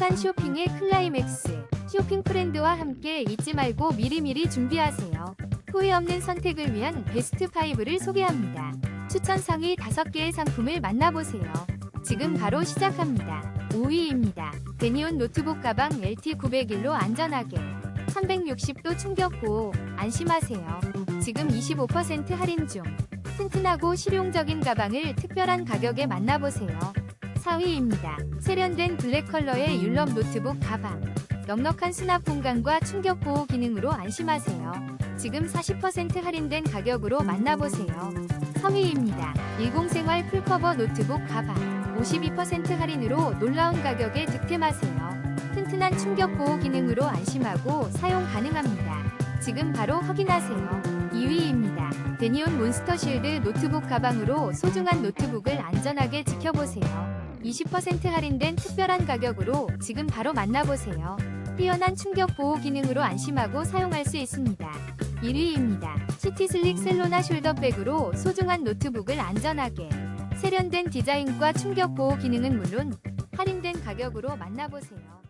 행복한 쇼핑의 클라이맥스. 쇼핑 프렌드와 함께 잊지 말고 미리미리 준비하세요. 후회 없는 선택을 위한 베스트 5를 소개합니다. 추천 상위 5개의 상품을 만나보세요. 지금 바로 시작합니다. 5위입니다. 데니온 노트북 가방 LT901로 안전하게 360도 충격 보호 안심하세요. 지금 25% 할인 중 튼튼하고 실용적인 가방을 특별한 가격에 만나보세요. 4위입니다. 세련된 블랙 컬러의 율럼 노트북 가방 넉넉한 수납 공간과 충격 보호 기능으로 안심하세요. 지금 40% 할인된 가격으로 만나보세요. 3위입니다. 10생활 풀커버 노트북 가방 52% 할인으로 놀라운 가격에 득템하세요. 튼튼한 충격 보호 기능으로 안심하고 사용 가능합니다. 지금 바로 확인하세요. 2위입니다. 데니온 몬스터 실드 노트북 가방으로 소중한 노트북을 안전하게 지켜보세요. 20% 할인된 특별한 가격으로 지금 바로 만나보세요. 뛰어난 충격 보호 기능으로 안심하고 사용할 수 있습니다. 1위입니다. 시티슬릭 셀로나 숄더백으로 소중한 노트북을 안전하게 세련된 디자인과 충격 보호 기능은 물론 할인된 가격으로 만나보세요.